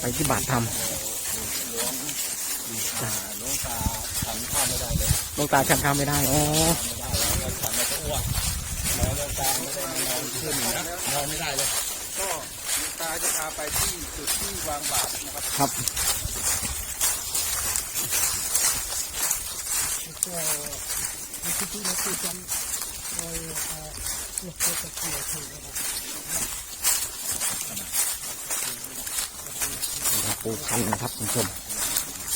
ไปที่บาททหลวงตาหลวงตาฉันข้าวไม่ได้เลยำหลวงตาฉันข้าวไม่ได้อ๋อไม่ได้แล้วฉันไม่ต้องอ้วกแล้วหลวงตาไม่ได้มานอนขึ้นนะนอนไม่ได้เลย ก็หลวงตาจะพาไปที่จุดที่วางบาตรนะครับครับหลวง ปู่พันธุ์นะครับคุณผู้ชม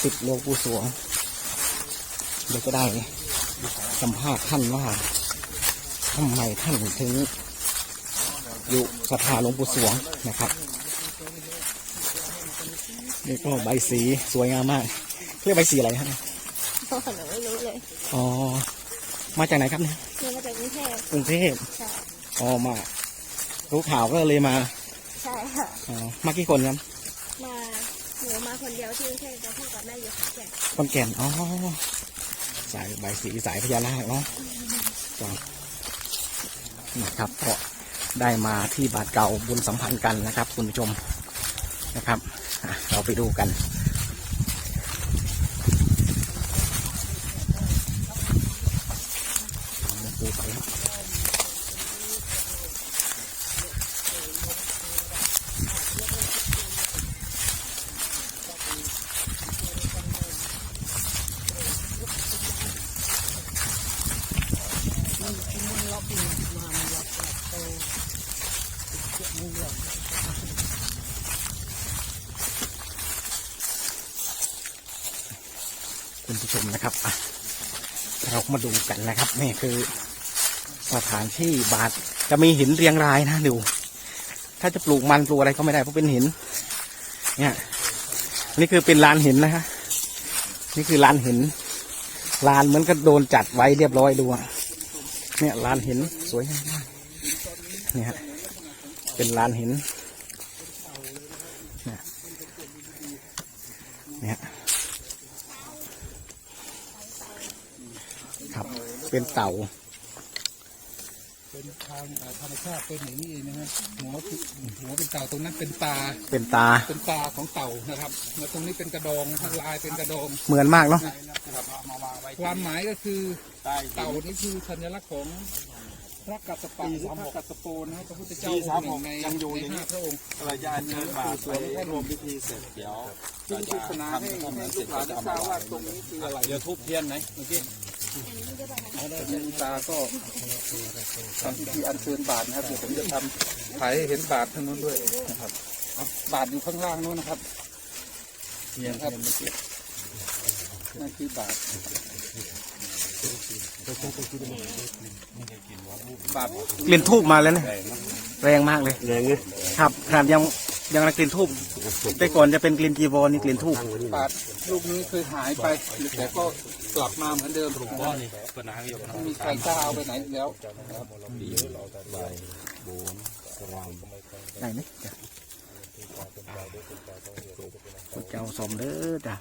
ติดหลวงปู่สวงเดี๋ยวก็ได้สัมภาษณ์ท่านว่าทำไมท่านถึง อยู่สถาหลวงปู่สวงนะครับนี่ก็ใบสีสวยงามมากเรียกใบสีอะไรฮะพ่อหนูไม่รู้เลยอ๋อมาจากไหนครับเนี่ยหนูมาจากกรุงเทพกรุงเทพใช่อ๋อมารู้ข่าวก็เลยมา ใช่ค่ะอ๋อมากี่คนครับมาหนู ที่กรุงเทพแต่พ่อกับแม่อยู่ขอนแก่นคนแก่นอ๋อสายใบสีสายพญานาคเนาะจ้ะนะครับก็ได้มาที่บาทเก่าบุญสัมพันธ์กันนะครับ คุณผู้ชมนะครับ เราไปดูกัน เอาหลวงปู่ไปครับ คุณผู้ชมนะครับอะเรามาดูกันนะครับ นี่คือสถานที่บาทจะมีหินเรียงรายนะดู ถ้าจะปลูกมันปลูกอะไรก็ไม่ได้เพราะเป็นหิน เนี่ย นี่คือเป็นลานหินนะฮะนี่คือลานหิน ลานเหมือนกับโดนจัดไว้เรียบร้อยดูอะเนี่ยลานหินสวยงามมากเนี่ยฮะเป็นลานหินเนี่ยเนี่ยครับ เป็นเต่า เป็นทางเอ่อธรรมชาติเป็นอย่างนี้เองนะฮะหัวคือหัวเป็นเต่าตรงนั้นเป็นตา เป็นตา เป็นตาของเต่านะครับแล้วตรงนี้เป็นกระดองข้างลายเป็นกระดองเหมือนมากเนาะนะครับความหมายก็คือเต่านี่คือสัญลักษณ์ของพระกัสสปะหรือพระกัสสโปนะครับพระพุทธเจ้าองค์หนึ่งในในห้าพระองค์เราจะอัญเชิญบาตรไปรวมพิธีเสร็จเดี๋ยวซึ่งปริศนาให้ให้ลูกหลานได้ทราบว่าตรงนี้คืออะไรเดี๋ยวทุบเทียนไหนเมื่อกี้ คุณตาก็ทำพิธีอัญเชิญบาตรนะครับเดี๋ยวผมจะทำถ่ายให้เห็นบาตรทางนู้นด้วยนะครับเอาบาตรอยู่ข้างล่างนู้นนะครับเทียนครับนั่นคือบาตรบาตรกลิ่นทูบมาแล้วเนี่ยแรงมากเลยครับขนาดยัง ยังกลิ่นทูบแต่ก่อนจะเป็นกลิ่นจีวรนี่กลิ่นทูบบาตรลูกนี้เคยหายไปแต่ก็กลับมาเหมือนเดิมถูกต้องปัญหาอยู่ไม่มีใครกล้าเอาไปไหนอีกแล้วได้ไหมจ้ะพระเจ้าสมเด้อจ้ะ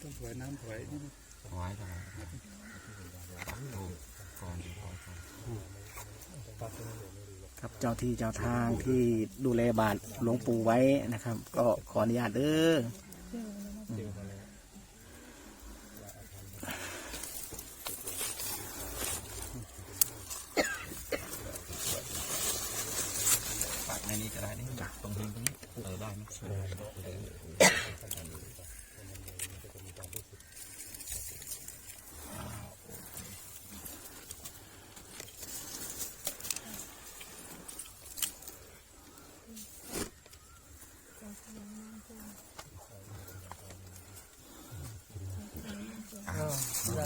ต้องถวายน้ำถวายนี่ไว้ทำไมก่อน ครับเจ้าที่เจ้าทางที่ดูแลบาทหลวงปู่ไว้นะครับ ก็ขออนุญาตเด้อ ปากในนี้ก็ได้นี่จักตรงนี้ตรงนี้เออได้ไหม ส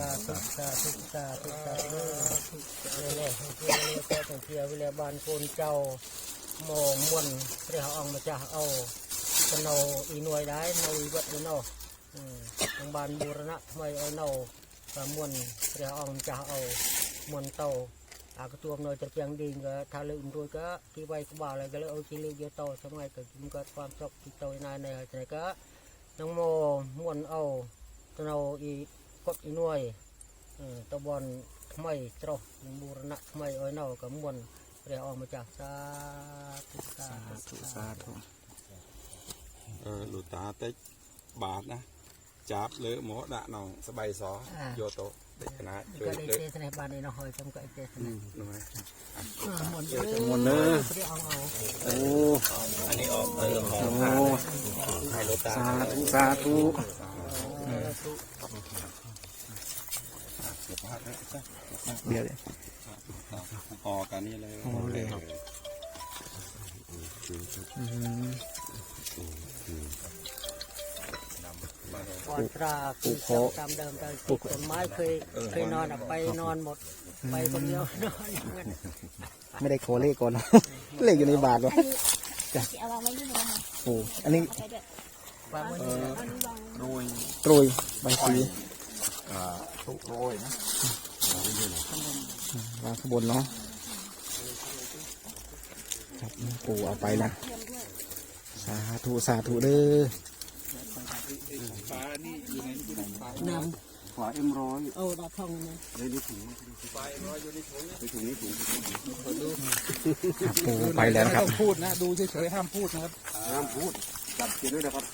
า ธุสาธุสาธุสาธุเนี่ยเนี่ยเพื่อนเนี่ยก็ต้องเทียวเวลาบานโกนเจ้าหมอม่วนเรียกเอามาจ้าเอาจะเนาอีหน่วยได้นอีวัดเนาะอืมทาบานบูรณะทำไมเอาเนาก็ม่วนเรียกเอามาจ้าเอามวนเตาอากระตัวมเนาจะเพียงดีก็ถ้าลืมด้วยก็ที่ไว้กบ่าอะไรก็เลยเอาที่ลืมเยอะโตสมัยก็มันก็ความชอบที่โตนานในใจก็น้องโมม่วนเอาจะเนาอีกดอีหน่วย ตะบอนថ្មីច្រោះនឹងមូរណៈថ្មីឲ្យនៅក៏មុនរ เรียกออกมาจากสาธุสาธุ สาธุ เออหลุดตาเต็กบาทนะจับเลยหมอดะนองสบายสอโยโตเด็กคณะช่ว ก็ ย ได้ เลย เทศในบ้านนี้นะหอยจำก็ไอเทศใน หน่อย หมดเลย หมดเลย เรียกเอาเอา โอ้ อันนี้ออกเออหอ โอ้ มให้รถตา สาธุสาธุ เดี๋ยวพอกันนี่เลยห่อเลยอืมก่อนตราปลูกโคตามเดิมแต่ปลูกต้นไม้เคยเคยนอนอะไปนอนหมด ไปคนเดียวนอนอย่างนั้นไม่ได้ขอเลขก่อนเนอะเลขอยู่ในบาทวะอันนี้ที่เอาวางไว้นี่เลยค่ะโอ้อันนี้เอาไปด้วยวางไว้นี่เอานี้วางโรยตรุยใบสีตุกโรยนะ วางข้างบนเนาะครับปู่เอาไปนะ สาธุสาธุเด้อฟ้านี่อยู่ในที่ไหนฟ้าน้ขวาเอ็มร้อยำเอาดาบทองนะครับปู่ไปแล้วนะครับไม่ต้องพูดนะดูเฉยๆห้ามพูดนะครับห้ามพูดจับเขียนด้วยนะครับ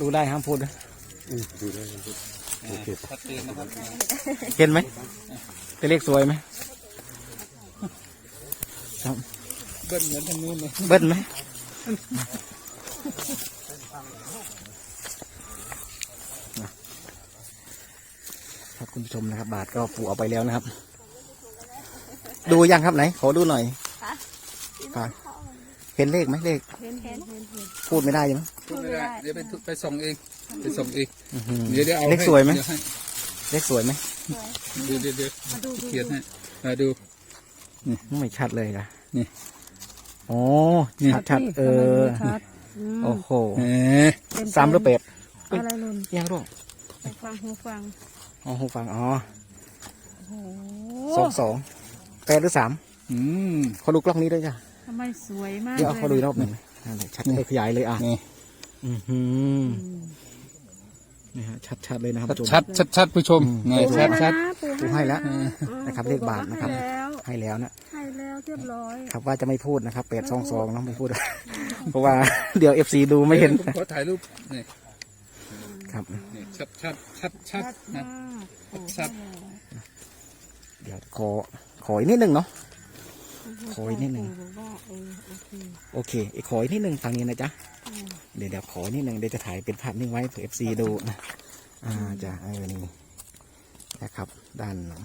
ดูได้ห้ามพูดนะดูด้วยโอเคชัดเจนนะครับเห็นไหมเป็นเลขสวยไหมครับเบิ้ลเหมือนทางนู้นเลยเบิ้ลไหมครับคุณผู้ชมนะครับ บาทก็ปู่เอาไปแล้วนะครับ ดูยังครับไหน ขอดูหน่อยครับ เห็นเลขไหมเลข เห็นเห็นเห็นเห็น พูดไม่ได้ใช่ไหมพูดไม่ได้ เดี๋ยวไปทุไปส่งเอง ไปส่งเอง อื้อหือเดี๋ยวเดี๋ยวเอาเลขสวยไหมเดี๋ให้เลขสวยไหมเดี๋ยวเดี๋ยวเดี๋ยวเขียนให้มาดู ไม่ชัดเลยนะนี่โอ้นี่ ชัดชัดเออโอ้โหเอ๊ะสามหรือเป็ดอะไรลุนยังร่วงหูฟังหูฟังอ๋อหูฟังอ๋อโอ้สองสองแปดหรือสามอืมขอดูกล้องนี้ด้วยจ้ะ ทำไมสวยมากเดี๋ยวเอาลขอดูอีกรอบหนึ่งนั่นแหละชัดเลยขยายเลยอะนี่อือหือนี่ฮะชัดชัดๆเลยนะครับผู้ชมชัดชัดชัดผู้ชมนี่ปู่ชัดให้ชัดแล้วนะปู่ปู่ให้แล้วอ๋อนะครับเลขบาทนะครับให้แล้วให้แล้วนะให้แล้วเรียบร้อย ครับว่าจะไม่พูดนะครับแปดสองสองเนาะไม่พูด เพราะว่าเดี๋ยวเอฟซีดูไม่เห็นผมขอถ่ายรูปนี่ครับนี่ชัดชัดชัดชัดนะมากปู่ชัดให้แล้วเดี๋ยวขอขออีกนิดหนึ่งเนาะ ขออีกนิดหนึ่งปู่บอกว่าเออโอเคโอเคอีกขออีกนิดหนึ่งทางนี้นะจ๊ะเดี๋ยวเดี๋ยวขอนิดหนึ่งเดี๋ยวจะถ่ายเป็นภาพนิ่งไว้เผื่อเอฟซีดูนะอ่าจะเออนี่นะครับ ด้านหลัง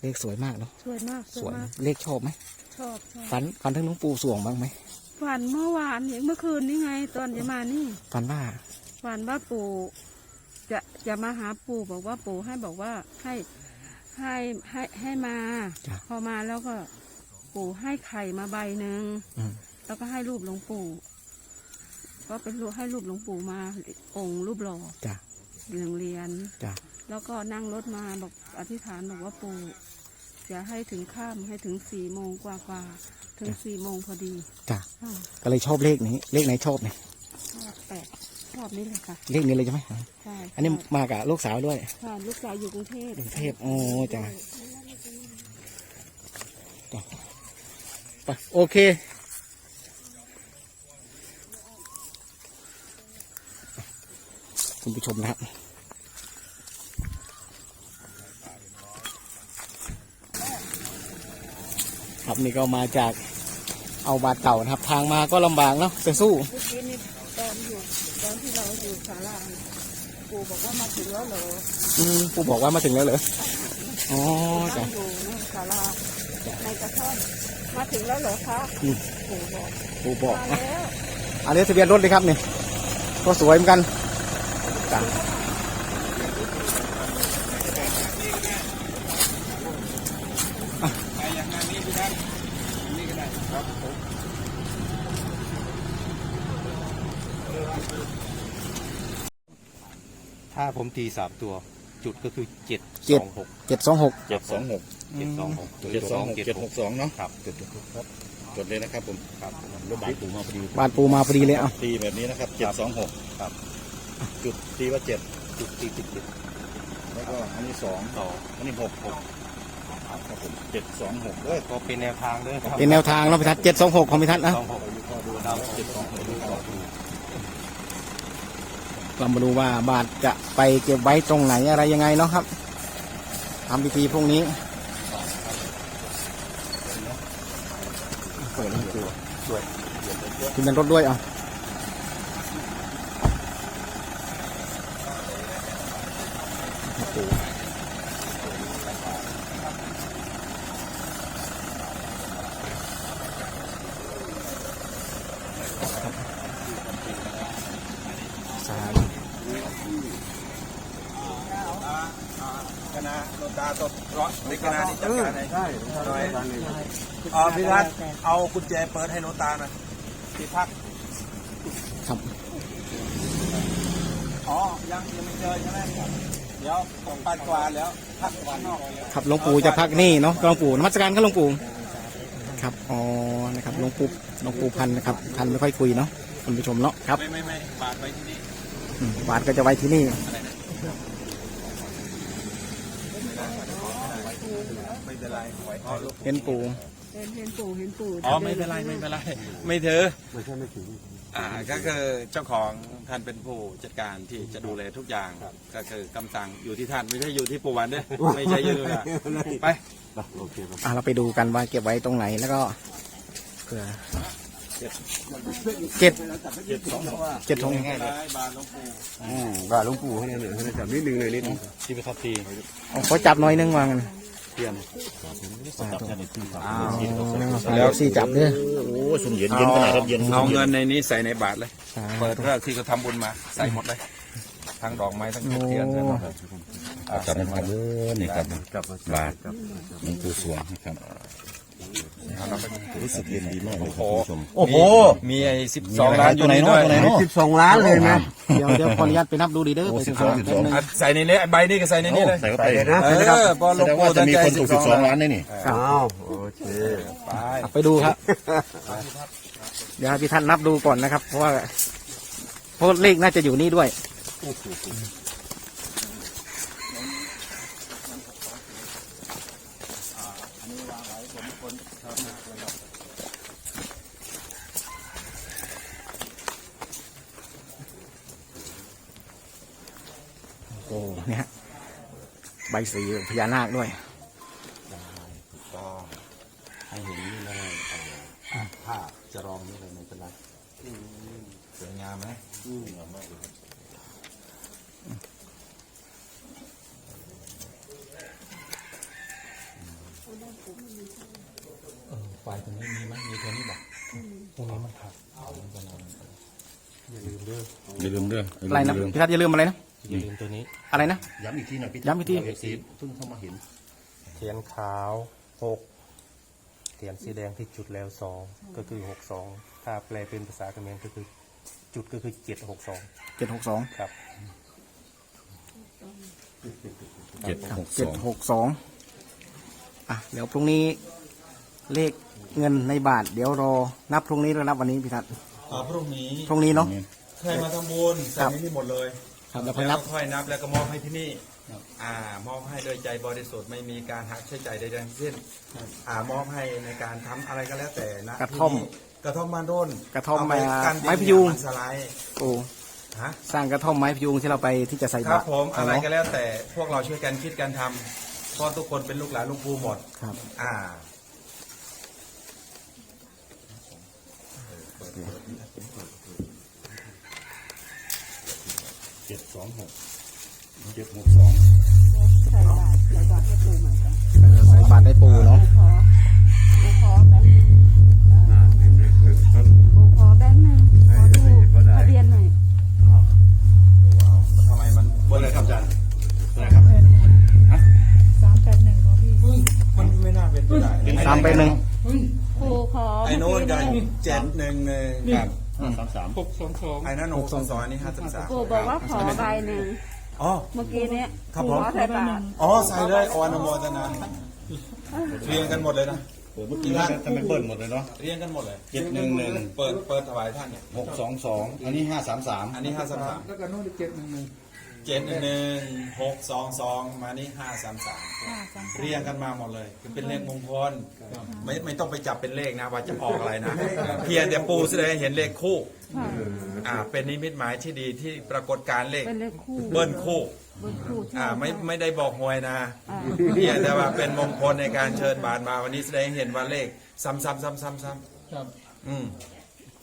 เลขสวยมากเนาะสวยมากสสววยยมากเลขชอบไหมชอบชอบฝันฝันถึงหลวงปู่สวงบ้างไหมฝันเมื่อวานเห็นเมื่อคืนนี่ไง ตอนจะมานี่ฝันว่าฝันว่าปู่จะจะมาหาปู่บอกว่าปู่ให้บอกว่าให้ ให้ให้ให้มา จ้ะ พอมาแล้วก็ปู่ให้ไข่มาใบหนึ่งอืมแล้วก็ให้รูปหลวงปู่ ก็เป็นรูปให้รูปหลวงปู่มาองค์รูปหล่อจ้ะหนึ่งเหรียญ จ้ะแล้วก็นั่งรถมาบอกอธิษฐานบอกว่าปู่อย่าให้ถึงข้ามให้ถึงสี่โมงกว่ากว่าๆถึงสี่โมงพอดีจ้ะอ่าก็เลยชอบเลขนี้ เลขไหนชอบเนี่ยชอบแปด ชอบนี่เลยค่ะเลขนี้เลยใช่ไหมใช่อันนี้มากับลูกสาวด้วยค่ะลูกสาวอยู่กรุงเทพกรุงเทพโอ้จ้ะจ้ะไปโอเคคุณผู้ชมนะครับครับนี่ก็มาจากเอาบาทเก่านะครับ ทางมาก็ลำบากเนาะแต่สู้เมื่อกี้นี่ ตอนอยู่ตอนที่เราอยู่ศาลาปู่บอกว่ามาถึงแล้วเหรออืมปู่บอกว่ามาถึงแล้วเหรออ๋อนั่จ้ะงอยู่ในศาลาในกระท่อมมาถึงแล้วเหรอคะอืมปู่บอกปู่บอกมานะแล้วอันนี้ทะเบียนรถเลยครับนี่ก็สวยเหมือนกันจ้ะอะไปอย่างงานนี้พี่ท่านนี่ก็ได้ครับผม ถ้าผมตีสามตัว จุดก็คือเจ็ดเจ็ด สองหกเจ็ดสองหก เจ็ดสองหกเจ็ดสองหกเจ็ดสองหกเจ็ดหกสองเนาะครับจดครับจดเลยนะครับผมครับรถบาทปูมาพอดีบานปูมาพอดีเลยเอะตีแบบนี้นะครับเจ็ดสองหกครับ จุดตีว่าเจ็ดจุดตีติดติดแล้วก็อันนี้สองต่ออันนี้หกหกครับผมเจ็ดสองหกเอ้ยก็เป็นแนวทางเลยครับเป็นแนวทางเนาะพิทัศน์เจ็ดสองหกของพิทัศน์นะสองหกอายุก็ดูดาวเจ็ดสองหกอายุก็ดู เรามาดูว่าบาทจะไปเก็บไว้ตรงไหนอะไรยังไงเนาะครับทำพิธีพรุ่งนี้เปิดให้ดูขึ้นเป็นรถด้วยเอาสาธุ คณะโนตาตบร้อนในค ณะนี้จัดการให้ใช่ใช่อ๋อพี่รัตเอากุญแจเปิดให้โนตาหน่อยที่พักครับอ๋อยังยังไม่เจอใช่ไหมเดี๋ยวผมปัดกวาดแล้วพักกวาดนอกครับหลวงปู่จะพักนี่เนาะหลวงปู่นมัสการครับหลวงปู่ครับอ๋อนะครับหลวงปู่หลวงปู่พันธุ์นะครับพันธุ์ไม่ค่อยคุยเนาะคุณผู้ชมเนาะครับไม่ไม่ไม่บาดไปที่นี่อืมบาทก็จะไว้ที่นี่ ไม่ เป็นไรอ๋อเห็นปู่เห็นเห็นปู่เห็นปู่อ๋อไม่เป็นไรไม่เป็นไรไม่ถือไม่ใช่ไม่ถืออ่าก็คือเจ้าของท่านเป็นผู้จัดการที่จะดูแลทุกอย่างก็คือกำสั่งอยู่ที่ท่านไม่ใช่อยู่ที่ปู่วันเด้อไม่ใช่อยู่ที่เราไปอะเราไปดูกันว่าเก็บไว้ตรงไหนแล้วก็เผื่อเจ็ดเจ็ดทงง่ายเลยบาทหลวงปู่บาทหลวงปู่เขาเนี่ยเขาจะจับนิดนึงเลยนิดนึงที่ประทับทีเอาเขาจับหน้อยนึงวางกัน เทียนแล้วสี่จับเด้อเย็นเย็นขนาดเย็นเอาเงินในนี้ใส่ในบาทเลยสาธุเปิดเรื่องที่เขาทำบุญมา ใส่หมดเลย ทั้งดอกไม้ทั้งทูบเทียนใส่หมดเลยอ่าจับใส่มันหมมาดเลเลยยนี่ครับ บาทหลวงปู่สวงครับเราไปรู้สึกเย็นดีมากเลยคโอ้รับโหคุณผู้ชม โอ้โห มีไอ้สิบสองล้านอยู่ในด้วยสิบสองล้านเลยนะ เดี๋ยวเดี๋ยวขออนุญาตไปนับดูดีเด้อโอ้ไปสิศึบกสอษางสิบแป๊สบองนึงอะใส่ในนี้ไอ้ใบนี่ก็ใส่ในนี้เลย ใส่เข้าไปนะเออพอหลวงแสดงปู่ว่าจะมีคนถูกสิบสองล้านนนี่นี่ครับอ้าวโอเคไปอะไปดูครับ เดี๋ยวให้พี่ท่านนับดูก่อนนะครับ เพราะว่าเพราะเลขน่าจะอยู่นี่ด้วย เนี่ยฮะใบสีพญานาคด้วยก็ให้เห็นนี่เลยอ่าผ้าจะรองนี่เลยไม่เป็นไรสวยงามไหมสวยงามมากเลยครับไฟตรงนี้มีไหมมีตัวนี้บอกตรงนี้มันขาดอย่าลืมเรื่องอะไรนะพี่ทัศน์อย่าลืมอะไรนะ อย่าลืมตัวนี้อะไรนะ ย้ำอีกทีหน่อยพี่ย้ำอีกทีเอฟซีเพิ่งเข้ามาเห็นเทียนขาวหกเทียนสีแดงที่จุดแล้วสองก็คือหกสองถ้าแปลเป็นภาษาเขมรก็คือ จุดก็คือเจ็ดหกสองเจ็ดหกสองครับ เจ็ดหกสเจ็ดองหกสองอะเดี๋ยวพรุ่งนี้เลขเงินในบาท เดี๋ยวรอนับพรุ่งนี้แล้วนับวันนี้พี่ทัศน์อ่าพรุ่งนี้พรุ่งนี้เนาะ ใครมาทำบุญใส่ในนี้หมดเลย ครับแล้วแล้ค่อยวนับก็ค่อยนับแล้วก็มอบให้ที่นี่อ่ามอบให้โดยใจบริสุทธิ์ไม่มีการหักใช้จ่ายใดๆทั้งสิ้นอ่ามอบให้ในการทำอะไรก็แล้วแต่นะกระท่อมที่นี่กระท่อมบ้านร่นกระท่อมเาไปกันไม้พยุงมันสไลด์โอ้ฮะสร้างกระท่อมไม้พยุงที่เราไปที่จะใส่ครับาบตรผมอะไรเนาะก็แล้วแต่พวกเราช่วยกันคิดกันทำเพราะทุกคนเป็นลูกหลานลูกปูหมด ครับ อ่า เจ็ดสองหกเจ็ดหกสองใส่บาตรใส่บาตรให้ปู่เหมือนกันเออใส่บาตรได้ปูเนาะ สามสามไอ้นั่นหกสองสองอันนี้ห้าสิบสามปู่บอกว่าขอใบหนึ่งอ๋อ เมื่อกี้เนี้ยครับปู่ผม ขอใส่บาตรอ๋อใส่เลยออนโมทนาเรียงกันหมดเลยนะเมื่อกี้ทำไมเบิ้ลหมดเลยเนาะเรียงกันหมดเลยเจ็ดหนึ่งหนึ่งเปิดเปิดถวายท่านเนี่ยหกสองสองอันนี้ห้าสามสามอันนี้ห้าสิบสามแล้วก็โน้นเจ็ดหนึ่งหนึ่ง เจ็ดหนึ่งหกสองสองมานี่ห้าสามสามค่ะสามเรียงกันมาหมดเลยคือเป็นเลขมงคลไม่ไม่ต้องไปจับเป็นเลขนะว่าจะออกอะไรนะ เพียงแต่ปูแสดงให้เห็นเลขคู่ค่ะอ่าเป็นนิมิตหมายที่ดีที่ปรากฏการณ์เลขเป็นเลขคู่เบิ้ลคู่เบิ้ลคู่ใช่อ่าไม่ค่ะไม่ได้บอกหวยนะอ่าเพียงแต่ว่าเป็นมงคลในการเชิญบาทมาวันนี้แสดงให้เห็นว่าเลข ซ้ำซ้ำซ้ำซ้ำซ้ำครับ อืม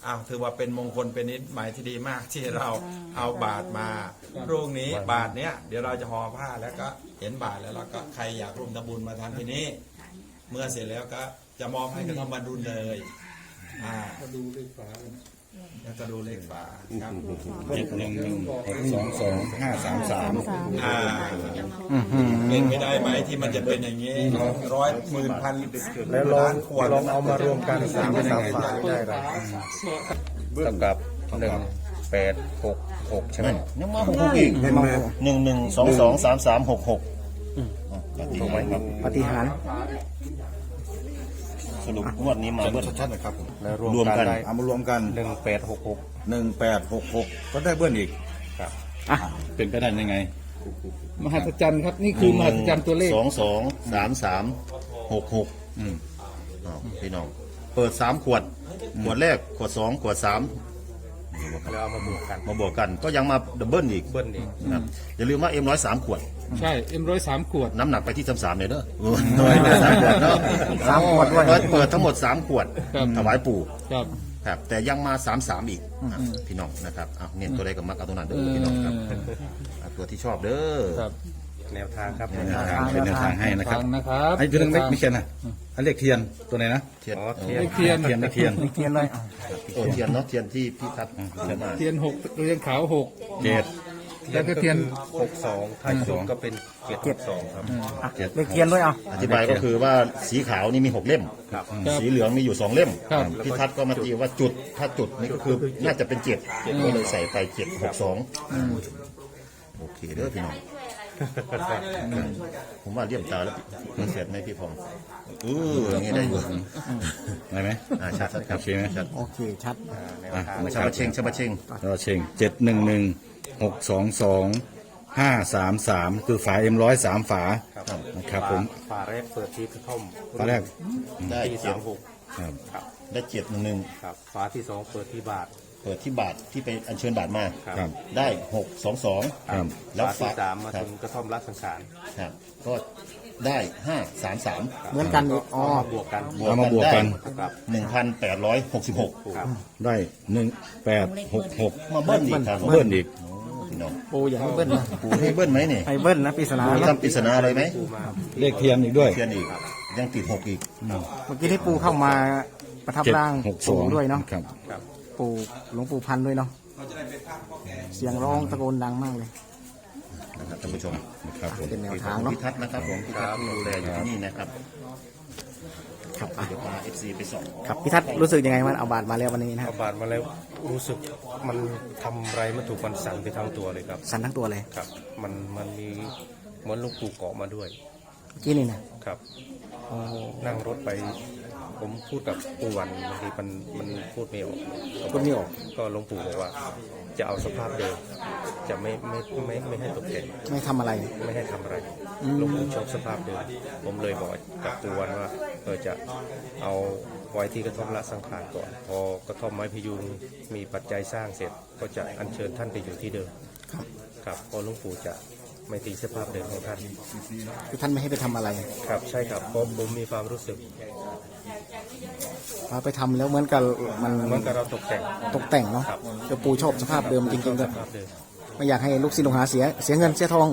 อ้าวถือว่าเป็นมงคลเป็นนิดหมายที่ดีมากที่เราเอาบาทมาพรุ่งนี้บาทเนี้ยเดี๋ยวเราจะห่อผ้าแล้วก็เห็นบาทแล้วเราก็ใครอยากร่วมทำบุญมาทำที่นี่เมื่อเสร็จแล้วก็จะมอบให้กระทำบรรดุลเลย อ่ามาดูเลขฝาแล้วก็ดูเลขฝาครับเจ็ดหนึ่งหนึ่งหกสองสองห้าสามสามสามอ่าเป็นไม่ได้ไหมที่มันจะเป็นอย่างนี้ร้อยหมื่นพันแล้วลองล้านขวดลองเอามารวมกันสามสามฝาได้ไรเท่ากับหนึ่งแปดหกหกใช่ไหมยังมาหกหกอีกหนึ่งหนึ่งสองสองสามสามหกหกถูกไหมครับปฏิหารย์ส รุปงวดนี้มาเบิ้ล ชัดๆนะครับแล้วรวมกันได้เอามารวมกันหนึ่งแปดหกหกหนึ่งแปดหกหกก็ได้เบิ้ลอีกอะเป็นไปได้ยังไงมหัศจรรย์ครับนี่คือมหัศจรรย์ตัวเลขสองสองสามสามหกหกอืมอ้าวพี่น้อง เปิดสามขวด ขวดแรก ขวดสองขวดสามแล้วเอามาบวกกันมาบวกกัน ก็ยังมาดับเบิลอีกเบิ้ลอีกครับอย่าลืมว่าเอ็มร้อยสามขวด ใช่เอ็มร้อยสามขวด น้ำหนักไปที่สามสามเลยเด้อน้อยสามขวดเนาะสามขวดด้วย เปิเปิดทั้งหมดสามขวดครับ ถวายปู่ครับ ครับ แต่ยังมาสามสามอีกอะพี่น้องนะครับเอาเน้นตัวใดกับมักเอาตัวนั้นเด้อพี่น้องครับเอาตัวที่ชอบเด้อครับแนวทางครับแนวทางเป็นแนวทางให้นะครับ ฟังนะครับไอ้ตัวนึงไม่ไม่เขียนนะอันเลขเทียนตัวไหนนะเทียนอ๋อเทียน เลขเทียนเทียนเลขเทียนเทียนเลยอะโอ้เทียนเนาะเทียนที่พี่ทัดเทียนมาเทียนหกเรียงขาวหกเจ็ด แล้วก็เทียน หกสองถ้าจุดก็เป็นเจ็ดหกสองครับ อะเลขเทียนด้วยเอา อธิบายก็คือว่าสีขาวนี่มีหกเล่ม ครับสีเหลืองมีอยู่สองเล่มครับ พี่ทัศน์ก็มาตีว่าจุดถ้าจุดนี่ก็คือน่าจะเป็นเจ็ดก็เลยใส่ไปเจ็ดหกสองโอเคเด้อพี่น้องผมว่าเลี่ยมตาแล้วมันเสร็จไหมพี่พงศ์เอออย่างนี้ได้อยู่ได้ไหมอ่าชัดครับโอเคไหมชัดโอเค ชัด อะชาบะเชงชาบะเชงเราเชงเจ็ดหนึ่งหนึ่ง หกสองสองห้าสามสามคือฝาเอ็มร้อยสามฝานะครับผมฝาแรกเปิดที่กระท่อมฝาแรกได้ที่เจ็สาดมหกครับได้เจ็ดหนึ่งหนึ่งครับฝาที่สองเปิดที่บาท เปิดที่บาทที่ไปอัญเชิญบาทมาครับ ได้หกสองสองครับแล้วฝาที่ฝาสามมาครัถึบงกระท่อมรักสังขารครับก็ได้ห้าสามสามเหมือนกันอีกอ๋อบวกกันเอามาบวกกันครับหนึ่งพันแปดร้อยหกสิบหกครับได้หนึ่งแปดหกหกมาเบิ้ลอีกครับเบิ้ลอีก โอ้พี่น้องปูอย่าให้เบิ้ลนะปูให้เบิ้ลไหมนี่ให้เบิ้ลนะปริศนาปูนะทำปริศนาอะไรไหมเลขเทียนอีกด้วย เทียนอีกยังติดหกอีกเมื่อกี้ที่ปูเข้ามาประทับเจ็ดร่างหกสปูองด้วยเนาะครับ ปูหลวงปู่พันธุ์ด้วยเนาะเสียงร้องตะโกนดังมากเลย นะครับท่านผู้ชมครับผมเป็นแนวขทางองเนาะพิทัศน์นะครับผมพิทัศน์ดูแลอยู่ที่นี่นะครับ ครับอะเดี๋ยวพาเอฟซีไปส่องครับพี่ทัศน์รู้สึกยังไงมันเอาบาทมาแล้ววันนี้นะคเอารับบาทมาแล้วรู้สึกมันทำอะไรไม่ถูกมันสั่นไปทั้งตัวเลยครับ สั่นทั้งตัวเลยครับ มันมันมีเหมือนลูกปู่เกาะมาด้วย เมื่อกี้นี่นะครับโอ้นั่งรถไป ผมพูดกับปู่วันบางทีมันมันพูดไม่ออกพูดไม่ออกก็หลวงปู่บอกว่า จะเอาสภาพเดิมจะไม่ไม่ไม่ไม่ให้ตกแต่งไม่ทำอะไร ไม่ให้ทำอะไรหลวงปู่ชอบสภาพเดิมผมเลยบอกกับปู่วันว่าเออจะเอาไว้ที่กระท่อมละสังขารก่อน พอกระท่อมไม้พยุงมีปัจจัยสร้างเสร็จ ก็จะอัญเชิญท่านไปอยู่ที่เดิมครับครับเพอหลวงปู่จะไม่ตีสภาพเดิมของท่าน คือท่านไม่ให้ไปทำอะไร ครับใช่ครับเพราะผมมีความรู้สึก พอไปทำแล้วเหมือนกับมันเหมือนกับเราตกแต่งตกแต่งเนาะครับ เดี๋ยวปูชอบสภาพเดิมจริงๆสด้วยภาพเดิม ไม่อยากให้ลูกศิษย์ลูกหาเสียเสียเงินเสียทอง